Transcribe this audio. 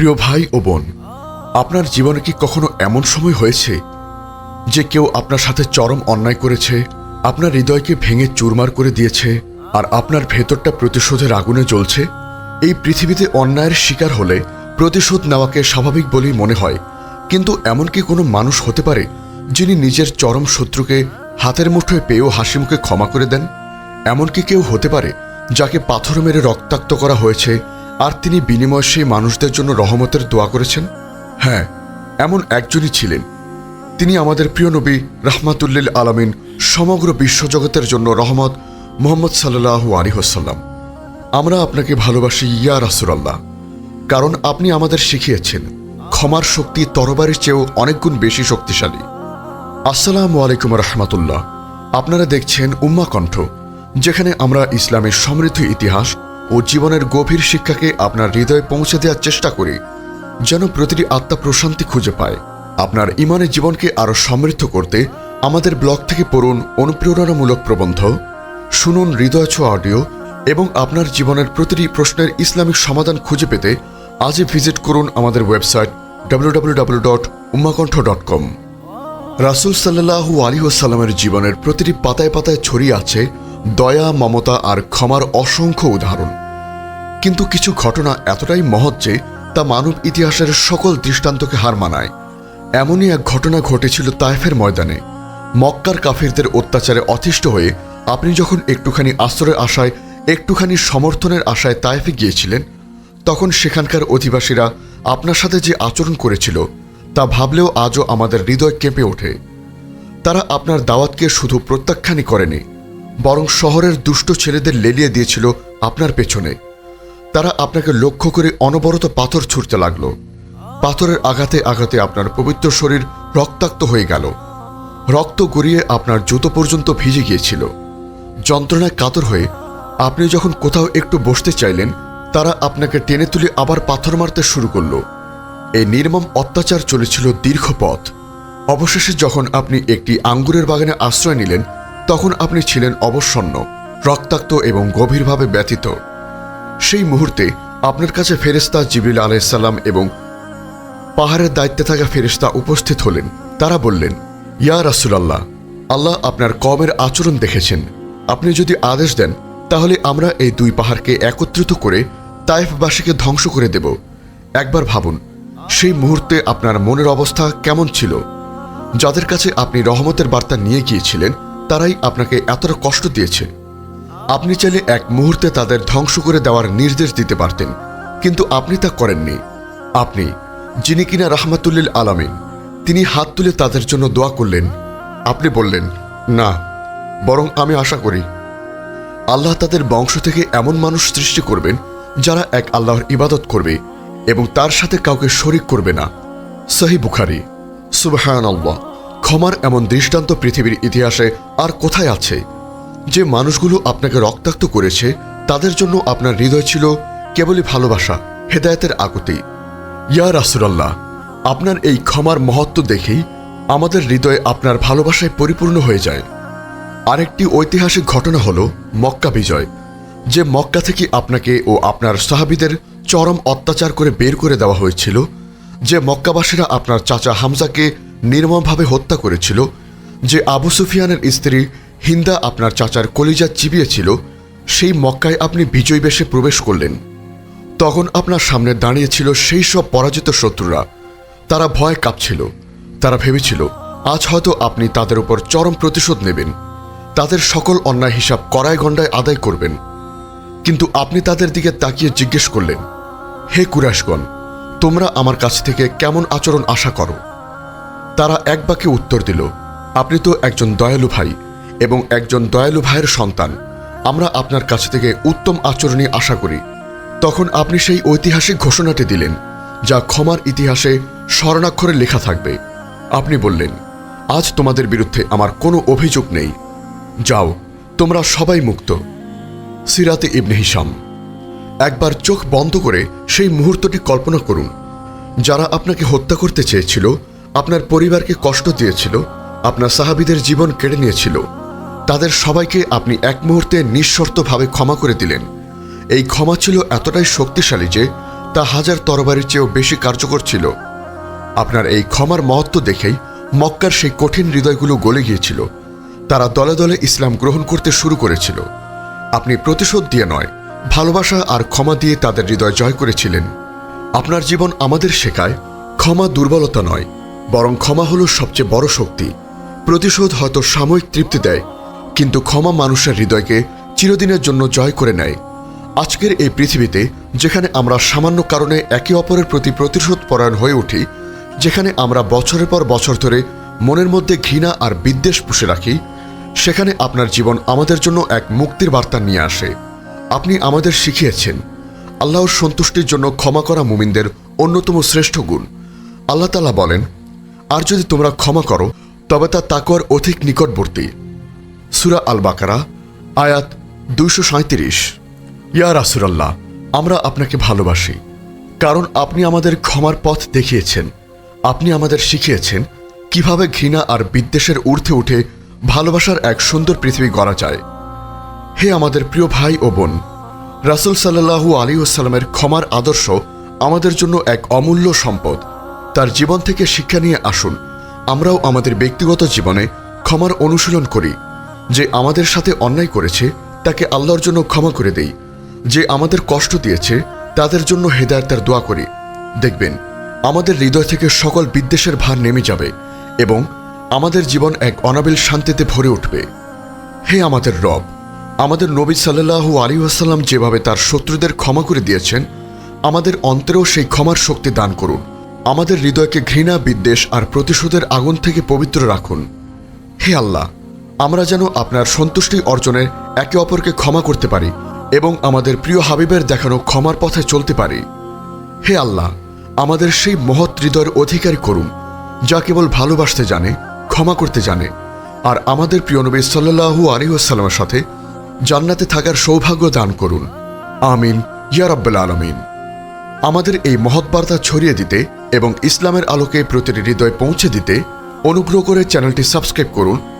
প্রিয় ভাই ও বোন, আপনার জীবনে কি কখনো এমন সময় হয়েছে যে কেউ আপনার সাথে চরম অন্যায় করেছে, আপনার হৃদয়কে ভেঙে চুরমার করে দিয়েছে, আর আপনার ভেতরটা প্রতিশোধের আগুনে জ্বলছে? এই পৃথিবীতে অন্যায়ের শিকার হলে প্রতিশোধ নেওয়াকে স্বাভাবিক বলেই মনে হয়, কিন্তু এমন কি কোনো মানুষ হতে পারে যিনি নিজের চরম শত্রুকে হাতের মুঠোয় পেয়েও হাসি মুখে ক্ষমা করে দেন? এমন কি কেউ হতে পারে যাকে পাথর মেরে রক্তাক্ত করা হয়েছে আর তিনি বিনিময় সেই মানুষদের জন্য রহমতের দোয়া করেছেন? হ্যাঁ এমন একজনই ছিলেন। তিনি আমাদের প্রিয় নবী রাহমাতুল্লিল আলামিন সমগ্র বিশ্বজগতের জন্য রহমত মোহাম্মদ সাল্লাহু আলিহসাল্লাম আমরা আপনাকে ভালোবাসি, ইয়া রাসুলাল্লাহ। কারণ আপনি আমাদের শিখিয়েছেন, ক্ষমার শক্তি তরবারের চেয়েও অনেকগুণ বেশি শক্তিশালী। আসসালামু আলাইকুম রহমতুল্লাহ। আপনারা দেখছেন উম্মা কণ্ঠ যেখানে আমরা ইসলামের সমৃদ্ধ ইতিহাস ও জীবনের গভীর শিক্ষাকে আপনার হৃদয়ে পৌঁছে দেওয়ার চেষ্টা করি, যেন প্রতিটি আত্মা প্রশান্তি খুঁজে পায়। আপনার ইমানের জীবনকে আরও সমৃদ্ধ করতে আমাদের ব্লগ থেকে পড়ুন অনুপ্রেরণামূলক প্রবন্ধ, শুনুন হৃদয় ছোঁয়া অডিও এবং আপনার জীবনের প্রতিটি প্রশ্নের ইসলামিক সমাধান খুঁজে পেতে আজই ভিজিট করুন আমাদের website W dot Ummahkantho dot com রাসুল সাল্লাহু আলী ওসাল্লামের জীবনের প্রতিটি পাতায় পাতায় ছড়িয়ে আছে দয়া, মমতা আর ক্ষমার অসংখ্য উদাহরণ। কিন্তু কিছু ঘটনা এতটাই মহৎ যে তা মানব ইতিহাসের সকল দৃষ্টান্তকে হার মানায়। এমনই এক ঘটনা ঘটেছিল তায়েফের ময়দানে। মক্কার কাফিরদের অত্যাচারে অতিষ্ঠ হয়ে আপনি যখন একটুখানি আশ্রয়ের আশায়, একটুখানি সমর্থনের আশায় তায়েফে গিয়েছিলেন, তখন সেখানকার অধিবাসীরা আপনার সাথে যে আচরণ করেছিল, তা ভাবলেও আজও আমাদের হৃদয় কেঁপে ওঠে। তারা আপনার দাওয়াতকে শুধু প্রত্যাখ্যানই করেনি, বরং শহরের দুষ্ট ছেলেদের লেলিয়ে দিয়েছিল আপনার পেছনে। তারা আপনাকে লক্ষ্য করে অনবরত পাথর ছুটতে লাগল। পাথরের আঘাতে আঘাতে আপনার পবিত্র শরীর রক্তাক্ত হয়ে গেল। রক্ত গড়িয়ে আপনার জুতো পর্যন্ত ভিজে গিয়েছিল। যন্ত্রণায় কাতর হয়ে আপনি যখন কোথাও একটু বসতে চাইলেন, তারা আপনাকে টেনে তুলে আবার পাথর মারতে শুরু করল। এই নির্মম অত্যাচার চলেছিল দীর্ঘ পথ। অবশেষে যখন আপনি একটি আঙ্গুরের বাগানে আশ্রয় নিলেন, তখন আপনি ছিলেন অবসন্ন, রক্তাক্ত এবং গভীরভাবে ব্যথিত। সেই মুহূর্তে আপনার কাছে ফেরেস্তা জিবিল আলাইসাল্লাম এবং পাহাড়ের দায়িত্বে থাকা ফেরেস্তা উপস্থিত হলেন। তারা বললেন, ইয়া রাসুলাল্লাহ, আল্লাহ আপনার কমের আচরণ দেখেছেন। আপনি যদি আদেশ দেন, তাহলে আমরা এই দুই পাহাড়কে একত্রিত করে তাইফবাসীকে ধ্বংস করে দেব। একবার ভাবুন, সেই মুহূর্তে আপনার মনের অবস্থা কেমন ছিল? যাদের কাছে আপনি রহমতের বার্তা নিয়ে গিয়েছিলেন, তারাই আপনাকে এতটা কষ্ট দিয়েছে। আপনি চাইলে এক মুহূর্তে তাদের ধ্বংস করে দেওয়ার নির্দেশ দিতে পারতেন, কিন্তু আপনি তা করেননি। আপনি, যিনি কিনা রাহমাতুল্লিল আলামিন, তিনি হাত তুলে তাদের জন্য দোয়া করলেন। আপনি বললেন, না, বরং আমি আশা করি। আল্লাহ তাদের বংশ থেকে এমন মানুষ সৃষ্টি করবেন, যারা এক আল্লাহর ইবাদত করবে এবং তার সাথে কাউকে শরিক করবে না। সহি বুখারি। সুবহান ক্ষমার এমন দৃষ্টান্ত পৃথিবীর ইতিহাসে আর কোথায় আছে? যে মানুষগুলো আপনাকে রক্তাক্ত করেছে, তাদের জন্য আপনার হৃদয় ছিল কেবলই ভালোবাসা, হেদায়েতের আকুতি ইয়া রাসুলাল্লাহ, আপনার এই ক্ষমার মহত্ব দেখেই আমাদের হৃদয় আপনার ভালোবাসায় পরিপূর্ণ হয়ে যায়। আরেকটি ঐতিহাসিক ঘটনা হল মক্কা বিজয়, যে মক্কা থেকে আপনাকে ও আপনার সাহাবিদের চরম অত্যাচার করে বের করে দেওয়া হয়েছিল, যে মক্কাবাসীরা আপনার চাচা হামজাকে নির্মমভাবে হত্যা করেছিল, যে আবু সুফিয়ানের স্ত্রী হিন্দা আপনার চাচার কলিজা চিবিয়েছিল, সেই মক্কায় আপনি বিজয় বেশে প্রবেশ করলেন। তখন আপনার সামনে দাঁড়িয়েছিল সেই সব পরাজিত শত্রুরা। তারা ভয় কাঁপছিল, তারা ভেবেছিল, আজ হয়তো আপনি তাদের উপর চরম প্রতিশোধ নেবেন। তাদের সকল অন্যায় হিসাব কড়ায় গণ্ডায় আদায় করবেন। কিন্তু আপনি তাদের দিকে তাকিয়ে জিজ্ঞেস করলেন, হে কুরাশগণ তোমরা আমার কাছ থেকে কেমন আচরণ আশা করো? তারা এক বাক্যে উত্তর দিল, আপনি তো একজন দয়ালু ভাই এবং একজন দয়ালু ভাইয়ের সন্তান। আমরা আপনার কাছ থেকে উত্তম আচরণই আশা করি। তখন আপনি সেই ঐতিহাসিক ঘোষণাটি দিলেন, যা ক্ষমার ইতিহাসে স্মরণাক্ষরে লেখা থাকবে। আপনি বললেন, আজ তোমাদের বিরুদ্ধে আমার কোনো অভিযোগ নেই। যাও, তোমরা সবাই মুক্ত। সিরাতে ইবনে হিসাম একবার চোখ বন্ধ করে সেই মুহূর্তটি কল্পনা করুন। যারা আপনাকে হত্যা করতে চেয়েছিল, আপনার পরিবারকে কষ্ট দিয়েছিল, আপনার সাহাবিদের জীবন কেড়ে নিয়েছিল তাদের সবাইকে আপনি এক মুহূর্তে নিঃশর্তভাবে ক্ষমা করে দিলেন। এই ক্ষমা ছিল এতটাই শক্তিশালী যে তা হাজার তরবারির চেয়েও বেশি কার্যকর ছিল। আপনার এই ক্ষমার মহত্ব দেখেই মক্কার সেই কঠিন হৃদয়গুলো গলে গিয়েছিল। তারা দলে দলে ইসলাম গ্রহণ করতে শুরু করেছিল। আপনি প্রতিশোধ দিয়ে নয়, ভালোবাসা আর ক্ষমা দিয়ে তাদের হৃদয় জয় করেছিলেন। আপনার জীবন আমাদের শেখায়, ক্ষমা দুর্বলতা নয়, বরং ক্ষমা হলো সবচেয়ে বড় শক্তি। প্রতিশোধ হয়তো সাময়িক তৃপ্তি দেয় কিন্তু ক্ষমা মানুষের হৃদয়কে চিরদিনের জন্য জয় করে নেয়। আজকের এই পৃথিবীতে, যেখানে আমরা সামান্য কারণে একে অপরের প্রতি প্রতিশোধ পরায়ণ হয়ে উঠি, যেখানে আমরা বছরের পর বছর ধরে মনের মধ্যে ঘৃণা আর বিদ্বেষ পুষে রাখি, সেখানে আপনার জীবন আমাদের জন্য এক মুক্তির বার্তা নিয়ে আসে। আপনি আমাদের শিখিয়েছেন, আল্লাহর সন্তুষ্টির জন্য ক্ষমা করা মুমিনদের অন্যতম শ্রেষ্ঠ গুণ। আল্লাহ তালা বলেন, আর যদি তোমরা ক্ষমা করো, তবে তা তাকওয়ার অধিক নিকটবর্তী। সুরা আল বাকারা আয়াত দুইশো সাঁত্রিশ ইয়া রাসুরাল্লাহ আমরা আপনাকে ভালোবাসি, কারণ আপনি আমাদের ক্ষমার পথ দেখিয়েছেন, আপনি আমাদের শিখিয়েছেন কীভাবে ঘৃণা আর বিদ্বেষের ঊর্ধ্বে উঠে ভালোবাসার এক সুন্দর পৃথিবী গড়া যায়। হে আমাদের প্রিয় ভাই ও বোন, রাসুল সাল্লাহু আলী ওসাল্লামের ক্ষমার আদর্শ আমাদের জন্য এক অমূল্য সম্পদ। তার জীবন থেকে শিক্ষা নিয়ে আসুন, আমরাও আমাদের ব্যক্তিগত জীবনে ক্ষমার অনুশীলন করি। যে আমাদের সাথে অন্যায় করেছে, তাকে আল্লাহর জন্য ক্ষমা করে দেই। যে আমাদের কষ্ট দিয়েছে, তাদের জন্য হেদায়তের দোয়া করি। দেখবেন, আমাদের হৃদয় থেকে সকল বিদ্বেষের ভার নেমে যাবে এবং আমাদের জীবন এক অনাবিল শান্তিতে ভরে উঠবে। হে আমাদের রব, আমাদের নবী সাল্লাহু আলী আসাল্লাম যেভাবে তার শত্রুদের ক্ষমা করে দিয়েছেন, আমাদের অন্তরেও সেই ক্ষমার শক্তি দান করুন। আমাদের হৃদয়কে ঘৃণা, বিদ্বেষ আর প্রতিশোধের আগুন থেকে পবিত্র রাখুন। হে আল্লাহ আমরা যেন আপনার সন্তুষ্টি অর্জনে একে অপরকে ক্ষমা করতে পারি এবং আমাদের প্রিয় হাবিবের দেখানো ক্ষমার পথে চলতে পারি। হে আল্লাহ, আমাদের সেই মহৎ হৃদয়ের অধিকারী করুন, যা কেবল ভালোবাসতে জানে, ক্ষমা করতে জানে, আর আমাদের প্রিয় নবী সাল্লাহু আলিহাস্লামের সাথে জান্নাতে থাকার সৌভাগ্য দান করুন। আমিন, ইয়া রাব্বাল আলমিন। আমাদের এই মহৎ বার্তা ছড়িয়ে দিতে এবং ইসলামের আলোকে প্রতিটি হৃদয় পৌঁছে দিতে অনুগ্রহ করে চ্যানেলটি সাবস্ক্রাইব করুন